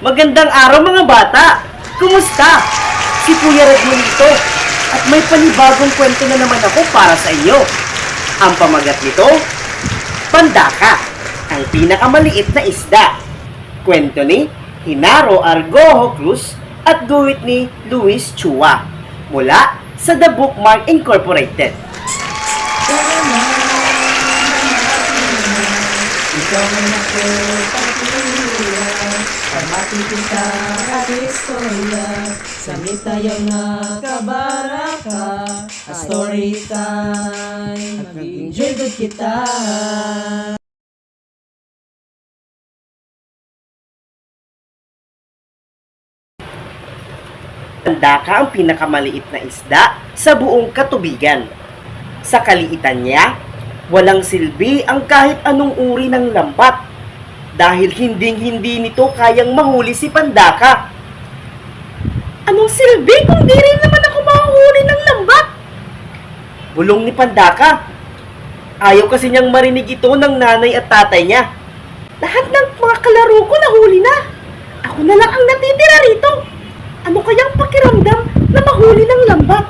Magandang araw mga bata! Kumusta? Si Kuya Redmond ito at may panibagong kwento na naman ako para sa inyo. Ang pamagat nito, Pandaka, ang pinakamaliit na isda. Kwento ni Hinaro Argojo Cruz at guhit ni Luis Chua mula sa The Bookmark Incorporated. Ikaw pagpiliya Pamating kita at istorya Samit tayong nakabaraka A story time Mag-enjoy good kita Pandaka ang pinakamaliit na isda sa buong katubigan. Sa kaliitan niya, walang silbi ang kahit anong uri ng lambat dahil hinding-hindi nito kayang mahuli si Pandaka. Anong silbi kung di rin naman ako mahuhuli ng lambat? Bulong ni Pandaka. Ayaw kasi niyang marinig ito ng nanay at tatay niya. Lahat ng mga kalaro ko nahuli na. Ako na lang ang natitira rito. Ano kayang pakiramdam na mahuli ng lambat?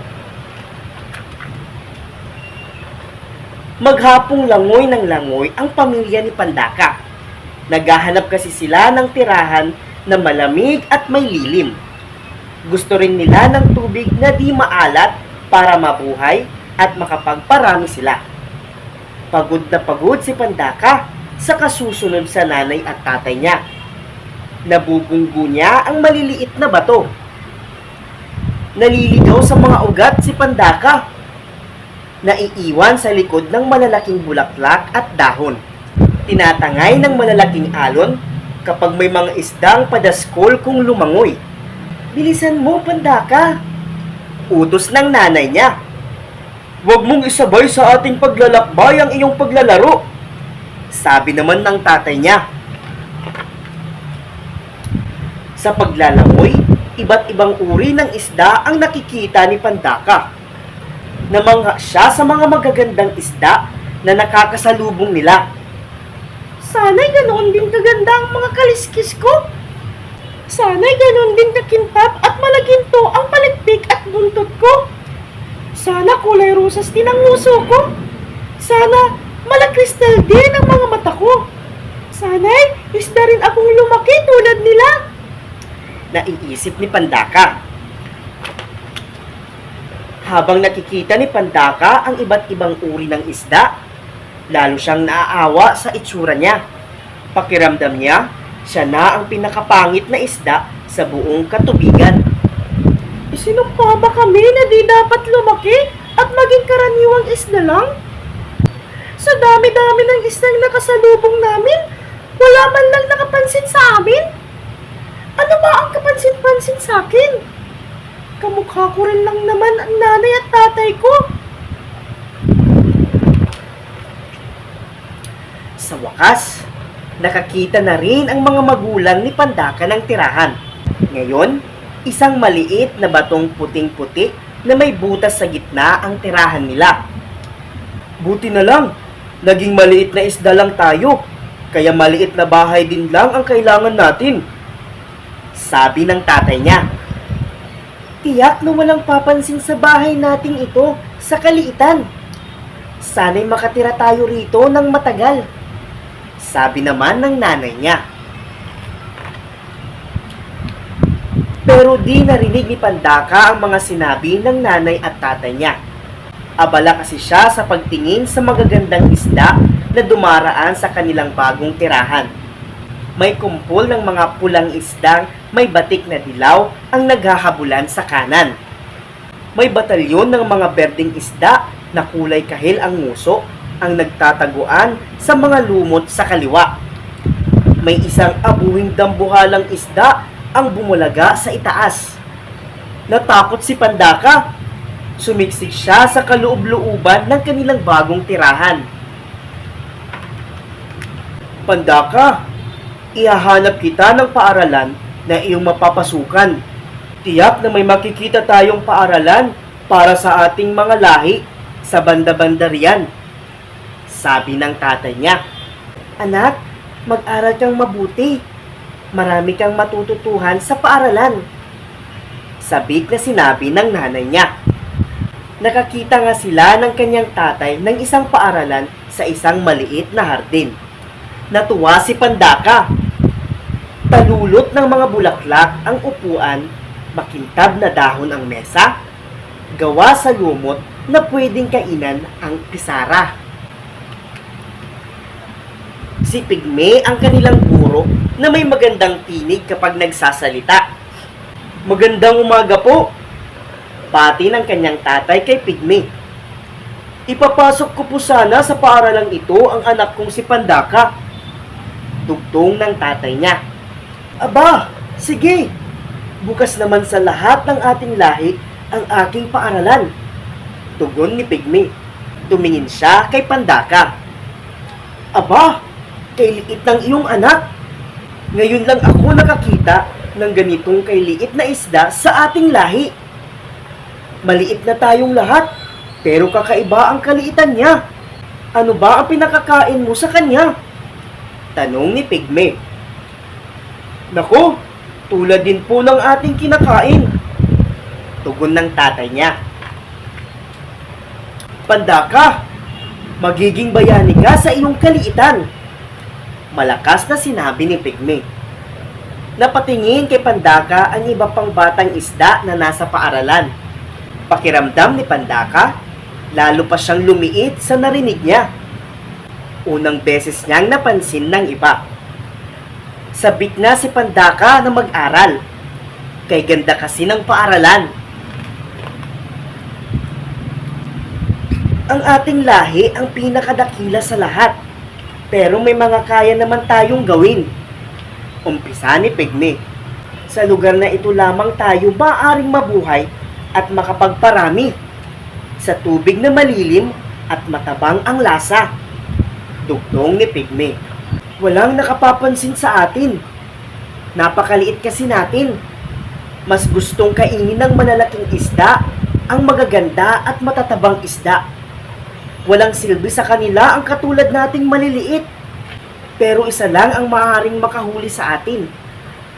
Maghapong langoy ng langoy ang pamilya ni Pandaka. Naghahanap kasi sila ng tirahan na malamig at may lilim. Gusto rin nila ng tubig na di maalat para mabuhay at makapagparami sila. Pagod na pagod si Pandaka sa kasusunod sa nanay at tatay niya. Nabubunggo niya ang maliliit na bato. Naliligaw sa mga ugat si Pandaka. Naiiwan sa likod ng malalaking bulaklak at dahon. Tinatangay ng malalaking alon kapag may mga isdang padaskol kung lumangoy. Bilisan mo, Pandaka! Utos ng nanay niya. Huwag mong isabay sa ating paglalakbay ang iyong paglalaro. Sabi naman ng tatay niya. Sa paglalangoy, iba't ibang uri ng isda ang nakikita ni Pandaka. Namangha siya sa mga magagandang isda na nakakasalubong nila. Sana'y ganoon din kaganda ang mga kaliskis ko. Sana'y ganoon din kakintab at malaginto ang palikpik at buntot ko. Sana kulay rosas din ang uso ko. Sana malakristal din ang mga mata ko. Sana'y isda rin akong lumaki tulad nila. Naiisip ni Pandaka. Habang nakikita ni Pandaka ang iba't ibang uri ng isda, lalo siyang naaawa sa itsura niya. Pakiramdam niya, siya na ang pinakapangit na isda sa buong katubigan. Isinumpa ba kami na di dapat lumaki at maging karaniwang isda lang? Sa dami-dami ng isdang nakasalubong namin, wala man lang nakapansin sa amin. Ano ba ang kapansin-pansin sa akin? Kamukha ko rin lang naman ang nanay at tatay ko. Sa wakas, nakakita na rin ang mga magulang ni Pandaka ng tirahan. Ngayon, isang maliit na batong puting-puti na may butas sa gitna ang tirahan nila. Buti na lang, naging maliit na isda lang tayo, kaya maliit na bahay din lang ang kailangan natin. Sabi ng tatay niya. Tiyak na walang papansin sa bahay nating ito sa kaliitan. Sana'y makatira tayo rito ng matagal. Sabi naman ng nanay niya. Pero di narinig ni Pandaka ang mga sinabi ng nanay at tatay niya. Abala kasi siya sa pagtingin sa magagandang isda na dumaraan sa kanilang bagong tirahan. May kumpol ng mga pulang isdang may batik na dilaw ang naghahabulan sa kanan. May batalyon ng mga berdeng isda na kulay kahil ang nguso ang nagtataguan sa mga lumot sa kaliwa. May isang abuhing dambuhalang isda ang bumulaga sa itaas. Natakot si Pandaka. Sumiksik siya sa kaloob-looban ng kanilang bagong tirahan. Pandaka, ihahanap kita ng paaralan na iyong mapapasukan. Tiyak na may makikita tayong paaralan para sa ating mga lahi sa banda-banda riyan. Sabi ng tatay niya. Anak, mag-aral kang mabuti. marami kang matututuhan sa paaralan. Sabik na sinabi ng nanay niya. Nakakita nga sila ng kanyang tatay ng isang paaralan sa isang maliit na hardin. Natuwa si Pandaka. Talulot ng mga bulaklak ang upuan, makintab na dahon ang mesa, gawa sa lumot na pwedeng kainan ang pisara. Si Pigme ang kanilang guro na may magandang tinig kapag nagsasalita. Magandang umaga po! Pati ng kanyang tatay kay Pigme. Ipapasok ko po sana sa paaralang ito ang anak kong si Pandaka. Tugtong ng tatay niya. Aba, sige! Bukas naman sa lahat ng ating lahi ang aking paaralan. Tugon ni Pigme. Tumingin siya kay Pandaka. Aba, kay liit ng iyong anak. Ngayon lang ako nakakita ng ganitong kay liit na isda sa ating lahi. Maliit na tayong lahat, pero kakaiba ang kaliitan niya. Ano ba ang pinakakain mo sa kanya? Tanong ni Pigme. Nako, tulad din po ng ating kinakain. Tugon ng tatay niya. Pandaka, magiging bayani ka sa iyong kaliitan. Malakas na sinabi ni Pigme. Napatingin kay Pandaka ang iba pang batang isda na nasa paaralan. Pakiramdam ni Pandaka, lalo pa siyang lumiit sa narinig niya. Unang beses niyang napansin ng iba. Sabik na si Pandaka na mag-aral. Kay ganda kasi ng paaralan. Ang ating lahi ang pinakadakila sa lahat. Pero may mga kaya naman tayong gawin. Umpisa ni Pigme. Sa lugar na ito lamang tayo maaaring mabuhay at makapagparami. Sa tubig na malilim at matabang ang lasa. Dugtong ni Pigme. Walang nakapapansin sa atin. Napakaliit kasi natin. Mas gustong kainin ng malalaking isda ang magaganda at matatabang isda. Walang silbi sa kanila ang katulad nating maliliit. Pero isa lang ang maaaring makahuli sa atin.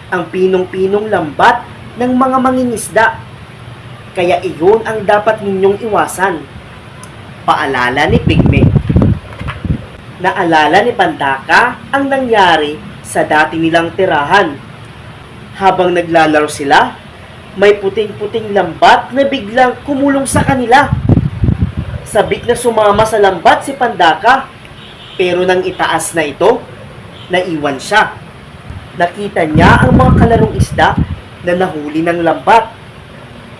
Ang pinong-pinong lambat ng mga mangingisda. Kaya iyon ang dapat ninyong iwasan. Paalala ni Pigme. Naalala ni Pandaka ang nangyari sa dati nilang tirahan. Habang naglalaro sila, may puting-puting lambat na biglang kumulong sa kanila. Sabik na sumama sa lambat si Pandaka, pero nang itaas na ito, naiwan siya. Nakita niya ang mga kalarong isda na nahuli ng lambat.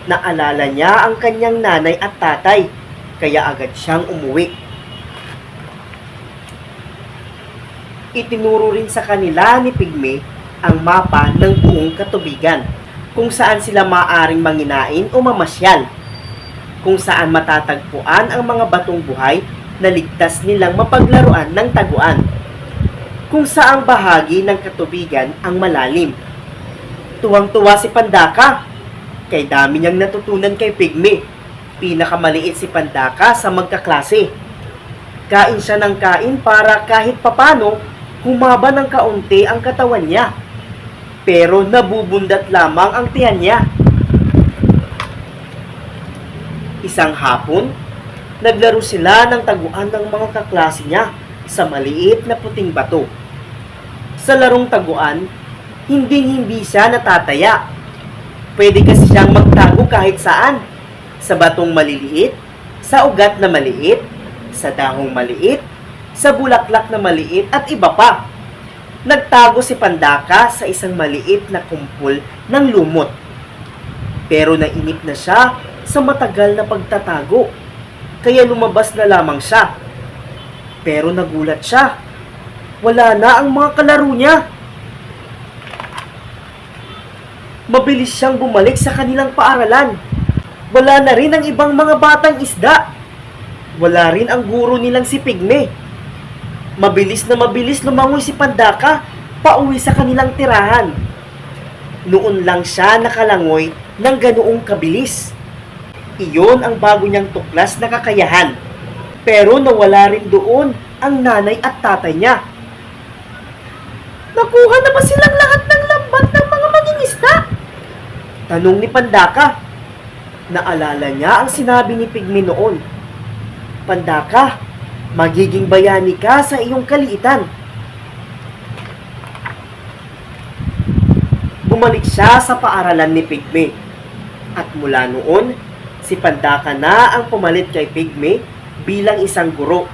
Naalala niya ang kanyang nanay at tatay, kaya agad siyang umuwi. Itinuro rin sa kanila ni Pigme ang mapa ng buong katubigan, kung saan sila maaring manginain o mamasyal kung saan matatagpuan ang mga batong buhay na ligtas nilang mapaglaruan ng taguan, kung saang bahagi ng katubigan ang malalim. Tuwang-tuwa si Pandaka, kay dami niyang natutunan kay Pigme, pinakamaliit si Pandaka sa magkaklase. Kain siya ng kain para kahit papano humaba ng kaunti ang katawan niya. Pero nabubundat lamang ang tiyan niya. Isang hapon, naglaro sila ng taguan ng mga kaklase niya sa maliit na puting bato. Sa larong taguan, hinding-hindi siya natataya. Pwede kasi siyang magtago kahit saan. Sa batong maliliit, sa ugat na maliit, sa dahong maliit, sa bulaklak na maliit at iba pa. Nagtago si Pandaka sa isang maliit na kumpul ng lumot. Pero nainip na siya sa matagal na pagtatago. Kaya lumabas na lamang siya. Pero nagulat siya. Wala na ang mga kalaro niya. Mabilis siyang bumalik sa kanilang paaralan. Wala na rin ang ibang mga batang isda. Wala rin ang guro nilang si Pigme. Mabilis na mabilis lumangoy si Pandaka pauwi sa kanilang tirahan. Noon lang siya nakalangoy ng ganoong kabilis. Iyon ang bago niyang tuklas na kakayahan. Pero nawala rin doon ang nanay at tatay niya. Nakuha na ba silang lahat ng Tanong ni Pandaka. Naalala niya ang sinabi ni Pigme noon. Pandaka, magiging bayani ka sa iyong kaliitan. Bumalik siya sa paaralan ni Pigme. At mula noon, si Pandaka na ang pumalit kay Pigme bilang isang guro.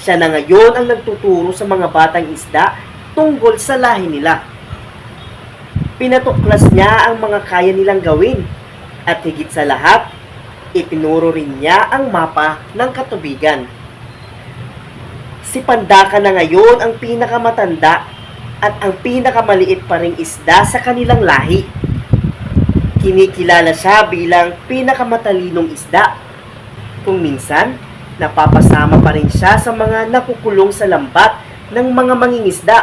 Siya na ngayon ang nagtuturo sa mga batang isda tungkol sa lahi nila. Pinatuklas niya ang mga kaya nilang gawin at higit sa lahat, itinuro rin niya ang mapa ng katubigan. Si Pandaka na ngayon ang pinakamatanda at ang pinakamaliit pa ring isda sa kanilang lahi. Kinikilala siya bilang pinakamatalinong isda. Kung minsan, napapasama pa rin siya sa mga nakukulong sa lambat ng mga mangingisda.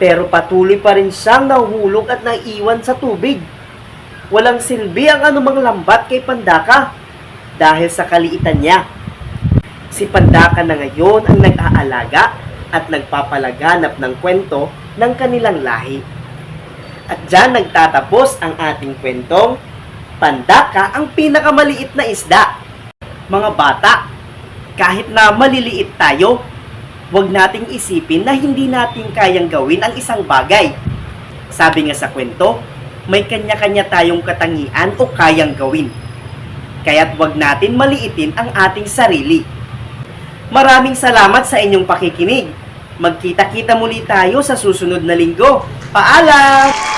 Pero patuloy pa rin siyang nahuhulog at naiiwan sa tubig. Walang silbi ang anumang lambat kay Pandaka dahil sa kaliitan niya. Si Pandaka na ngayon ang nag-aalaga at nagpapalaganap ng kwento ng kanilang lahi. At dyan nagtatapos ang ating kwentong Pandaka ang pinakamaliit na isda. Mga bata, kahit na maliliit tayo, huwag nating isipin na hindi natin kayang gawin ang isang bagay. Sabi nga sa kwento, may kanya-kanya tayong katangian o kayang gawin. Kaya't huwag natin maliitin ang ating sarili. Maraming salamat sa inyong pakikinig. Magkita-kita muli tayo sa susunod na linggo. Paalam!